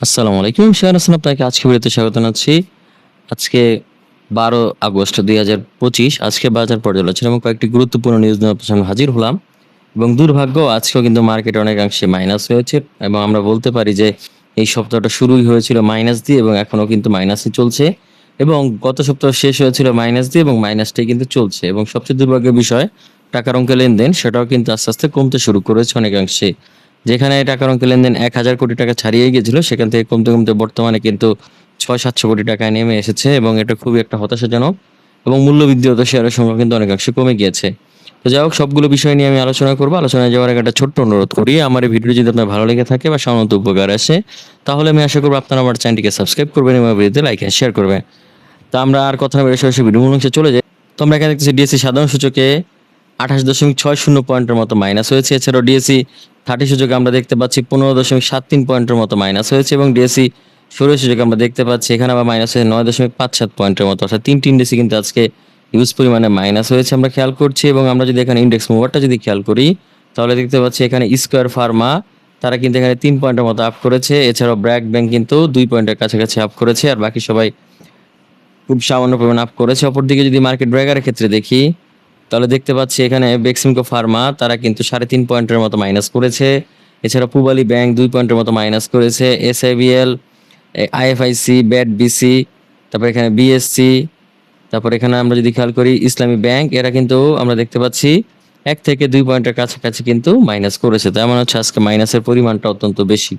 আসসালামু আলাইকুম শেয়ার হাসান, আপনাকে আজকে ভিডিওতে স্বাগত জানাচ্ছি। আজকে বারো আগস্ট দুই হাজার পঁচিশ, আজকে বাজার পর্যালোচনা এবং কয়েকটি গুরুত্বপূর্ণ নিউজ নিয়ে আপনার হাজির হলাম। এবং দুর্ভাগ্য, আজকেও কিন্তু মার্কেট অনেকাংশে মাইনাস হয়েছে এবং আমরা বলতে পারি যে এই সপ্তাহটা শুরুই হয়েছিল মাইনাস দিয়ে এবং এখনও কিন্তু মাইনাসই চলছে। এবং গত সপ্তাহ শেষ হয়েছিল মাইনাস দিয়ে এবং মাইনাসটাই কিন্তু চলছে। এবং সবচেয়ে দুর্ভাগ্যের বিষয়, টাকার অঙ্কে লেনদেন, সেটাও কিন্তু আস্তে আস্তে কমতে শুরু করেছে অনেকাংশে। যেখানে টাকার অঙ্কে লেনদেন এক হাজার কোটি টাকা ছাড়িয়ে গিয়েছিল, সেখান থেকে কমতে কমতে বর্তমানে কিন্তু ছয় সাতশো কোটি টাকায় নেমে এসেছে এবং এটা খুবই একটা হতাশাজনক এবং মূল্যবৃদ্ধিগত শেয়ারের সংখ্যা কিন্তু অনেকাংশে কমে গিয়েছে। তো যাই হোক, সবগুলো বিষয় নিয়ে আমি আলোচনা করব। আলোচনায় যাওয়ার আগে একটা ছোট্ট অনুরোধ করি, আমার এই ভিডিও যদি আপনার ভালো লেগে থাকে বা সামান্য উপকার আসে, তাহলে আমি আশা করব আপনারা আমার চ্যানেলটিকে সাবস্ক্রাইব করবেন এবং ভিডিওতে লাইক এন্ড শেয়ার করবেন। তা আমরা আর কথা না বেড়ে সরাসরি ভিডিও অংশে চলে যাই। তো আমরা এখানে দেখতেছি ডিএসসি সাধারণ সূচকে আঠাশ দশমিক ছয় শূন্য পয়েন্টের মতো মাইনাস হয়েছে। এছাড়াও ডিএসি থার্টি সূচকে আমরা দেখতে পাচ্ছি পনেরো দশমিক সাত তিন পয়েন্টের মতো মাইনাস হয়েছে এবং ডিএসি ষোলো সূচকে আমরা দেখতে পাচ্ছি এখানে আবার মাইনাস হয়েছে নয় দশমিক পাঁচ সাত পয়েন্টের মতো। অর্থাৎ তিনটি ইন্ডেক্সই কিন্তু আজকে ইউজ পরিমাণে মাইনাস হয়েছে আমরা খেয়াল করছি এবং আমরা যদি এখানে ইন্ডেক্স মুভারটা যদি খেয়াল করি, তাহলে দেখতে পাচ্ছি এখানে স্কোয়ার ফার্মা, তারা কিন্তু এখানে তিন পয়েন্টের মতো আপ করেছে। এছাড়াও ব্র্যাক ব্যাংক কিন্তু দুই পয়েন্টের কাছাকাছি আপ করেছে, আর বাকি সবাই খুব সামান্য পরিমাণ আপ করেছে। অপরদিকে যদি মার্কেট ব্র্যাগারের ক্ষেত্রে দেখি তাহলে দেখতে পাচ্ছি এখানে বেক্সিমকো ফার্মা, তারা কিন্তু সাড়ে তিন পয়েন্টের মতো মাইনাস করেছে। এছাড়া পুবালি ব্যাংক দুই পয়েন্টের মতো মাইনাস করেছে। SIBL IFIC, bat BC, তারপর এখানে বিএসসি, তারপর এখানে আমরা যদি খেয়াল করি ইসলামী ব্যাংক, এরা কিন্তু আমরা দেখতে পাচ্ছি এক থেকে দুই পয়েন্টের কাছাকাছি কিন্তু মাইনাস করেছে। তার মানে হচ্ছে আজকে মাইনাসের পরিমাণটা অত্যন্ত বেশি।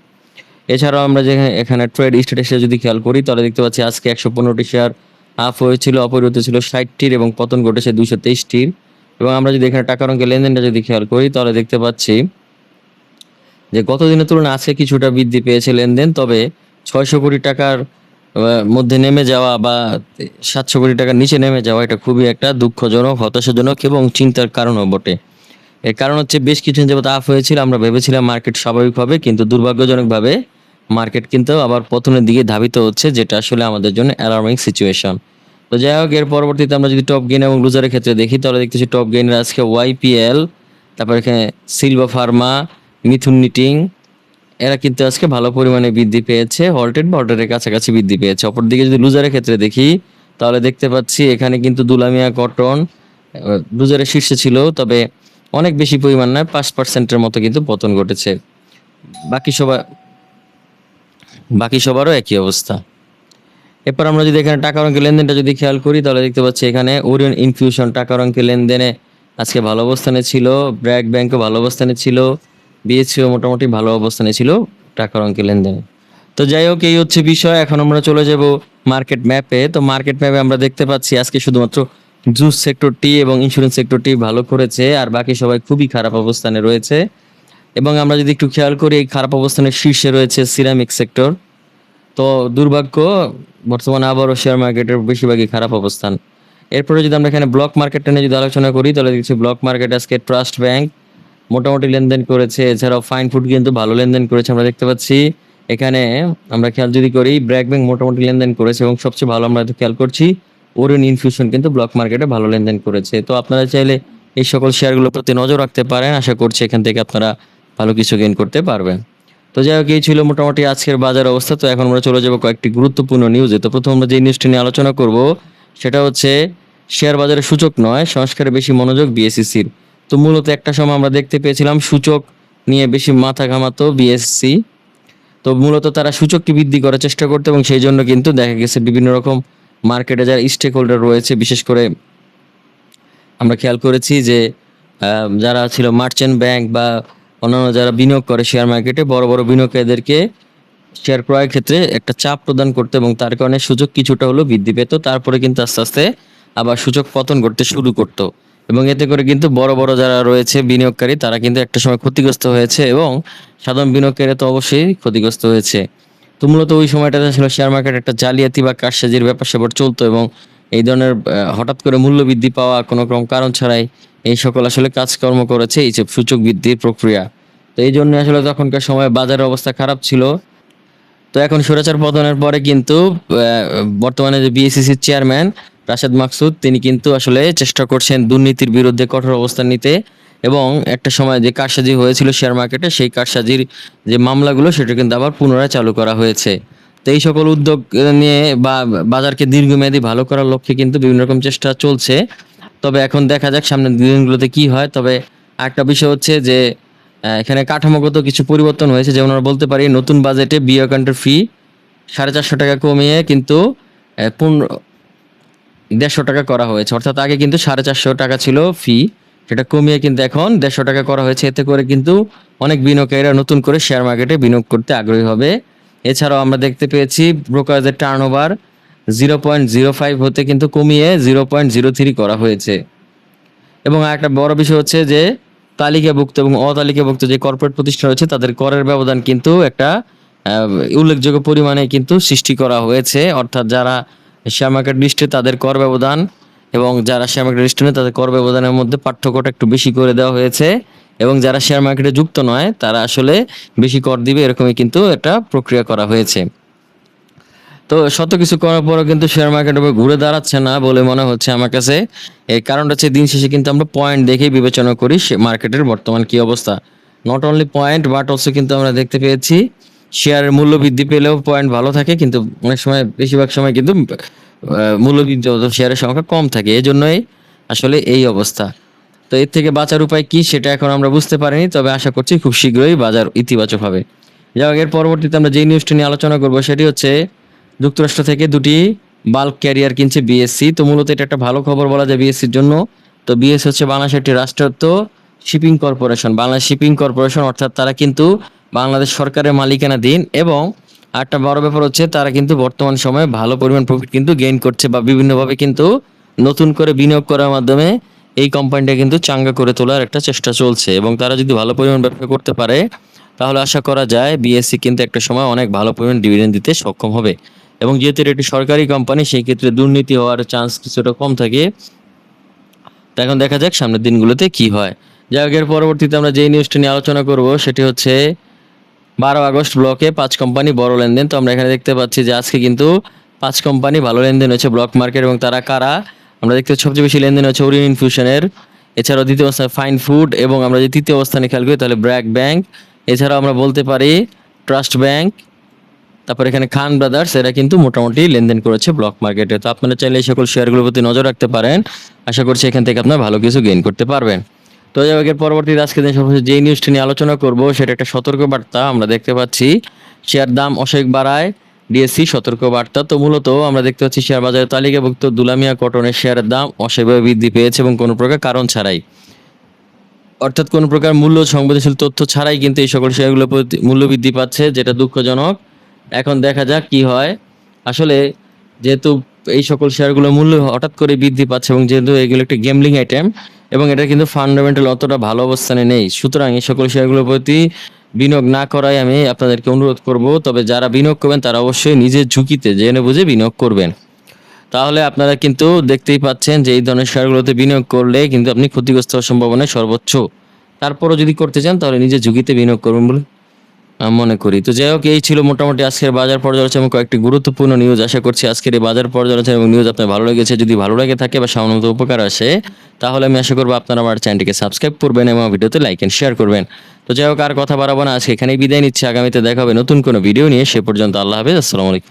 এছাড়াও আমরা যে এখানে ট্রেড স্ট্যাটাসে যদি খেয়াল করি, তাহলে দেখতে পাচ্ছি আজকে একশো পনেরোটি শেয়ার আপ হয়েছিল, অপরিবর্তিত ছিল ষাটটির এবং পতন ঘটেছে দুশো তেইশটির। এবং আমরা যদি এখানে টাকার অঙ্কের লেনদেনটা যদি খেয়াল করি, তাহলে দেখতে পাচ্ছি যে গত দিনের তুলনায় আজকে কিছুটা বৃদ্ধি পেয়েছে লেনদেন, তবে ছয়শো কোটি টাকার মধ্যে নেমে যাওয়া বা সাতশো কোটি টাকার নিচে নেমে যাওয়া, এটা খুবই একটা দুঃখজনক, হতাশাজনক এবং চিন্তার কারণও বটে। এর কারণ হচ্ছে বেশ কিছুদিন যাবত আপ হয়েছিল, আমরা ভেবেছিলাম মার্কেট স্বাভাবিক হবে কিন্তু দুর্ভাগ্যজনকভাবে মার্কেট কিন্তু আবার পতনের দিকে ধাবিত হচ্ছে, যেটা আসলে আমাদের জন্য অ্যালার্মিং সিচুয়েশন তো যাই হোক, এর পরবর্তীতে আমরা যদি টপ গেইন এবং লুজারের ক্ষেত্রে দেখি, তাহলে দেখতেছি টপ গেইনের আজকে ওয়াইপিএল তারপর এখানে সিলভা ফার্মা মিথুন নিটিং এরা কিন্তু আজকে ভালো পরিমাণে বৃদ্ধি পেয়েছে হল্টেড বর্ডারের কাছাকাছি বৃদ্ধি পেয়েছে। অপরদিকে যদি লুজারের ক্ষেত্রে দেখি, তাহলে দেখতে পাচ্ছি এখানে কিন্তু দুলামিয়া কটন লুজারের শীর্ষে ছিল, তবে অনেক বেশি পরিমাণ নয়, পাঁচ পার্সেন্টের মতো কিন্তু পতন ঘটেছে। বাকি সবার বাকি সবারও একই অবস্থা। এরপর আমরা যদি এখানে টাকার অঙ্কের লেনদেনটা যদি খেয়াল করি, তাহলে দেখতে পাচ্ছি এখানে ওরিয়ন ইনফিউশন টাকার অঙ্কের লেনদেনে আজকে ভালো অবস্থানে ছিল, ব্র্যাক ব্যাংকও ভালো অবস্থানে ছিল, বিএসসিও মোটামুটি ভালো অবস্থানে ছিল টাকার অঙ্কের লেনদেনে। তো যাই হোক, এই হচ্ছে বিষয়। এখন আমরা চলে যাব মার্কেট ম্যাপে। তো মার্কেট ম্যাপে আমরা দেখতে পাচ্ছি আজকে শুধুমাত্র জুস সেক্টরটি এবং ইন্স্যুরেন্স সেক্টরটি ভালো করেছে, আর বাকি সবাই খুবই খারাপ অবস্থানে রয়েছে। এবং আমরা যদি একটু খেয়াল করি, এই খারাপ অবস্থানের শীর্ষে রয়েছে সিরামিক সেক্টর তো দুর্ভাগ্য, বর্তমানে আবারও শেয়ার মার্কেটের বেশিরভাগই খারাপ অবস্থান। এরপরে যদি আমরা এখানে ব্লক মার্কেট নিয়ে যদি আলোচনা করি, তাহলে দেখছি ব্লক মার্কেট আজকে ট্রাস্ট ব্যাংক মোটামুটি লেনদেন করেছে। এছাড়াও ফাইন ফুড কিন্তু ভালো লেনদেন করেছে, আমরা দেখতে পাচ্ছি। এখানে আমরা খেয়াল যদি করি ব্র্যাক ব্যাংক মোটামুটি লেনদেন করেছে এবং সবচেয়ে ভালো আমরা খেয়াল করছি ওরিয়ন ইনফিউশন কিন্তু ব্লক মার্কেটে ভালো লেনদেন করেছে। তো আপনারা চাইলে এই সকল শেয়ারগুলোর প্রতি নজর রাখতে পারেন। আশা করছি এখান থেকে আপনারা ভালো কিছু গেইন করতে পারবেন তো যাই হোক, এই ছিল মোটামুটি আজকের বাজার অবস্থা। তো এখন আমরা চলে যাব কয়েকটি গুরুত্বপূর্ণ নিউজে তো প্রথম আমরা যে নিউজটি নিয়ে আলোচনা করব, সেটা হচ্ছে শেয়ার বাজারের সূচক নয়, সংস্কারে বেশি মনোযোগ বিএসসিসির তো মূলত একটা সময় আমরা দেখতে পেয়েছিলাম সূচক নিয়ে বেশি মাথা ঘামাতো বিএসসি তো মূলত তারা সূচকটি বৃদ্ধি করার চেষ্টা করতো এবং সেই জন্য কিন্তু দেখা গেছে বিভিন্ন রকম মার্কেটে যারা স্টেক হোল্ডার রয়েছে, বিশেষ করে আমরা খেয়াল করেছি যে যারা ছিল মার্চেন্ট ব্যাংক বা অন্যান্য যারা বিনিয়োগ করে শেয়ার মার্কেটে বড় বড় বিনিয়োগকারীদেরকে শেয়ার ক্রয়ের ক্ষেত্রে একটা চাপ প্রদান করতে এবং তার কারণে সূচক কিছুটা হলেও বৃদ্ধি পেত। তারপরে কিন্তু আস্তে আস্তে আবার সূচক পতন করতে শুরু করতো। এবং এতে করে কিন্তু বড় বড় যারা রয়েছে বিনিয়োগকারী, তারা কিন্তু একটা সময় ক্ষতিগ্রস্ত হয়েছে এবং সাধারণ বিনিয়োগকারীরা তো অবশ্যই ক্ষতিগ্রস্ত হয়েছে। তো মূলত ওই সময়টাতে ছিল শেয়ার মার্কেট একটা জালিয়াতি বা কারসাজির ব্যাপার স্যাপার চলতো এবং এই ধরনের হঠাৎ করে মূল্য বৃদ্ধি পাওয়া কোনো রকম কারণ ছাড়াই এই সকল আসলে কাজকর্ম করেছে, এই সূচক বৃদ্ধির প্রক্রিয়া। তো এই জন্য আসলে তখনকার সময় বাজারের অবস্থা খারাপ ছিল। তো এখন সুরাচার পতনের পরে কিন্তু বর্তমানে যে বিএসসিসির চেয়ারম্যান রাশেদ মাকসুদ, তিনি কিন্তু আসলে চেষ্টা করছেন দুর্নীতির বিরুদ্ধে কঠোর অবস্থান নিতে এবং একটা সময় যে কারসাজি হয়েছিল শেয়ার মার্কেটে সেই কারসাজির যে মামলাগুলো, সেটা কিন্তু আবার পুনরায় চালু করা হয়েছে। তো এই সকল উদ্যোগ নিয়ে বা বাজারকে দীর্ঘমেয়াদী ভালো করার লক্ষ্যে কিন্তু বিভিন্ন রকম চেষ্টা চলছে। তবে এখন দেখা যাক সামনের দিনগুলোতে কি হয়। তবে একটা বিষয় হচ্ছে যে এখানে কাঠামোগত কিছু পরিবর্তন হয়েছে। যেমন আমরা বলতে পারি, নতুন বাজেটে বি অ্যাকাউন্টের ফি সাড়ে চারশো টাকা কমিয়ে কিন্তু পনেরো দেড়শো টাকা করা হয়েছে। অর্থাৎ আগে কিন্তু সাড়ে চারশো টাকা ছিল ফি সেটা কমিয়ে কিন্তু এখন দেড়শো টাকা করা হয়েছে। এতে করে কিন্তু অনেক বিনিয়োগকারীরা নতুন করে শেয়ার মার্কেটে বিনিয়োগ করতে আগ্রহী হবে। এছাড়াও আমরা দেখতে পেয়েছি ব্রোকারদের turnover zero point zero five হতে কিন্তু কমিয়ে জিরো পয়েন্ট জিরো থ্রি করা হয়েছে। এবং একটা বড় বিষয় হচ্ছে যে তালিকাভুক্ত এবং অতালিকাভুক্ত যে কর্পোরেট প্রতিষ্ঠান রয়েছে, তাদের করের ব্যবধান কিন্তু একটা উল্লেখযোগ্য পরিমাণে কিন্তু সৃষ্টি করা হয়েছে। অর্থাৎ যারা শেয়ার মার্কেট লিস্টে তাদের কর ব্যবধান এবং যারা শেয়ার মার্কেট লিস্টে নেই তাদের কর ব্যবধানের মধ্যে পার্থক্যটা একটু বেশি করে দেওয়া হয়েছে এবং যারা শেয়ার মার্কেটে যুক্ত নয়, তারা আসলে বেশি কর দিবে, এরকমই কিন্তু একটা প্রক্রিয়া করা হয়েছে। তো শত কিছু করার পরও কিন্তু শেয়ার মার্কেট ঘুরে দাঁড়াচ্ছে না বলে মনে হচ্ছে আমার কাছে। এই কারণটা হচ্ছে দিন শেষে কিন্তু আমরা পয়েন্ট দেখেই বিবেচনা করি মার্কেটের বর্তমান কি অবস্থা। Not only point but also কিন্তু আমরা দেখতে পেয়েছি শেয়ারের মূল্য বৃদ্ধি পেলেও পয়েন্ট ভালো থাকে, কিন্তু অনেক সময়, বেশিরভাগ সময় কিন্তু মূল্য বৃদ্ধি শেয়ারের সংখ্যা কম থাকে। এই জন্যই আসলে এই অবস্থা। তো এর থেকে বাঁচার উপায় কি সেটা এখন আমরা বুঝতে পারিনি, তবে আশা করছি খুব শীঘ্রই বাজার ইতিবাচক হবে। যাই হোক, এর পরবর্তীতে আমরা যেই নিউজটি নিয়ে আলোচনা করব সেটি হচ্ছে যুক্তরাষ্ট্র থেকে দুটি বাল্ক ক্যারিয়ার কিনছে বিএসসি তো মূলত এটা একটা ভালো খবর বলা যায় বিএসসির জন্য। তো বিএসসি হচ্ছে বাংলাদেশের একটি রাষ্ট্রায়ত্ত shipping corporation Bangladesh shipping corporation অর্থাৎ তারা কিন্তু বাংলাদেশ সরকারের মালিকানাধীন এবং একটা বড় ব্যাপার হচ্ছে তারা কিন্তু বর্তমান সময়ে ভালো পরিমাণ প্রফিট কিন্তু গেইন করছে বা বিভিন্নভাবে কিন্তু নতুন করে বিনিয়োগ করার মাধ্যমে এই কোম্পানিটা কিন্তু চাঙ্গা করে তোলার একটা চেষ্টা চলছে। এবং তারা যদি ভালো পরিমাণ ব্যবসা করতে পারে, তাহলে আশা করা যায় বিএসসি কিন্তু একটা সময় অনেক ভালো পরিমাণ ডিভিডেন্ড দিতে সক্ষম হবে। এবং যেহেতু এটা সরকারি কোম্পানি সেই ক্ষেত্রে দুর্নীতি হওয়ার চান্স কিছুটা কম থাকে। তা এখন দেখা যাক সামনের দিনগুলোতে কি হয়। যাই হোক, এর পরবর্তীতে আমরা যেই নিউজটা নিয়ে আলোচনা করব, সেটি হচ্ছে বারো আগস্ট ব্লকে পাঁচ কোম্পানি বড় লেনদেন। তো আমরা এখানে দেখতে পাচ্ছি যে আজকে কিন্তু পাঁচ কোম্পানি ভালো লেনদেন হয়েছে ব্লক মার্কেট এবং তারা কারা? আমরা দেখতে পাচ্ছি সবচেয়ে বেশি লেনদেন হচ্ছে ওরিয়ন ইনফিউশনের এছাড়াও দ্বিতীয় অবস্থানে ফাইন ফুড এবং আমরা যদি তৃতীয় অবস্থানে খেয়াল করি তাহলে ব্র্যাক ব্যাংক এছাড়াও আমরা বলতে পারি ট্রাস্ট ব্যাংক তারপর এখানে খান ব্রাদার্স এরা কিন্তু মোটামুটি লেনদেন করেছে ব্লক মার্কেটে তো আপনারা চাইলে এই সকল শেয়ারগুলোর প্রতি নজর রাখতে পারেন। আশা করছি এখান থেকে আপনারা ভালো কিছু গেইন করতে পারবেন। তো যাই হোক পরবর্তীতে আজকে দিন সর্বশেষ যেই নিউজটি নিয়ে আলোচনা করব, সেটা একটা সতর্ক বার্তা আমরা দেখতে পাচ্ছি। শেয়ার দাম অসেক বাড়ায় ডিএসসি সতর্ক বার্তা তো মূলত আমরা দেখতে পাচ্ছি শেয়ার বাজারে তালিকাভুক্ত দুলামিয়া কটনের শেয়ারের দাম অস্বাভাবিক বৃদ্ধি পেয়েছে এবং কোনো প্রকার কারণ ছাড়াই। অর্থাৎ কোনো প্রকার মূল্য সংবেদনশীল তথ্য ছাড়াই কিন্তু এই সকল শেয়ারগুলোর প্রতি মূল্য বৃদ্ধি পাচ্ছে, যেটা দুঃখজনক। এখন দেখা যাক কি হয়। আসলে যেহেতু এই সকল শেয়ারগুলোর মূল্য হঠাৎ করে বৃদ্ধি পাচ্ছে এবং যেহেতু এগুলো একটি গেমলিং আইটেম এবং এটা কিন্তু ফান্ডামেন্টাল অতটা ভালো অবস্থানে নেই, সুতরাং এই সকল শেয়ারগুলোর প্রতি বিনিয়োগ না করাই আমি আপনাদেরকে অনুরোধ করব। তবে যারা বিনিয়োগ করবেন, তারা অবশ্যই নিজের ঝুঁকিতে জেনে বুঝে বিনিয়োগ করবেন। তাহলে আপনারা কিন্তু দেখতেই পাচ্ছেন যে এই ধরনের শেয়ারগুলোতে বিনিয়োগ করলে কিন্তু আপনি ক্ষতিগ্রস্ত হওয়ার সম্ভাবনা সর্বোচ্চ। তারপরও যদি করতে চান, তাহলে নিজের ঝুঁকিতে বিনিয়োগ করবেন বলে মনে করি। তো যাই হোক, এই ছিল মোটামুটি আজকের বাজার পর্যালোচনা এবং কয়েকটি গুরুত্বপূর্ণ নিউজ আশা করছি আজকের এই বাজার পর্যালোচনা এবং নিউজ আপনার ভালো লেগেছে। যদি ভালো লাগে থাকে বা সামান্য উপকার আসে, তাহলে আমি আশা করব আপনারা আমার চ্যানেলটিকে সাবস্ক্রাইব করবেন এবং ভিডিওতে লাইক এন্ড শেয়ার করবেন। তো যাই হোক, আর কথা বাড়াবো না। আজকে এখানেই বিদায় নিচ্ছে। আগামীতে দেখা হবে নতুন কোনো ভিডিও নিয়ে। সে পর্যন্ত আল্লাহ হাফেজ। আসসালামু আলাইকুম।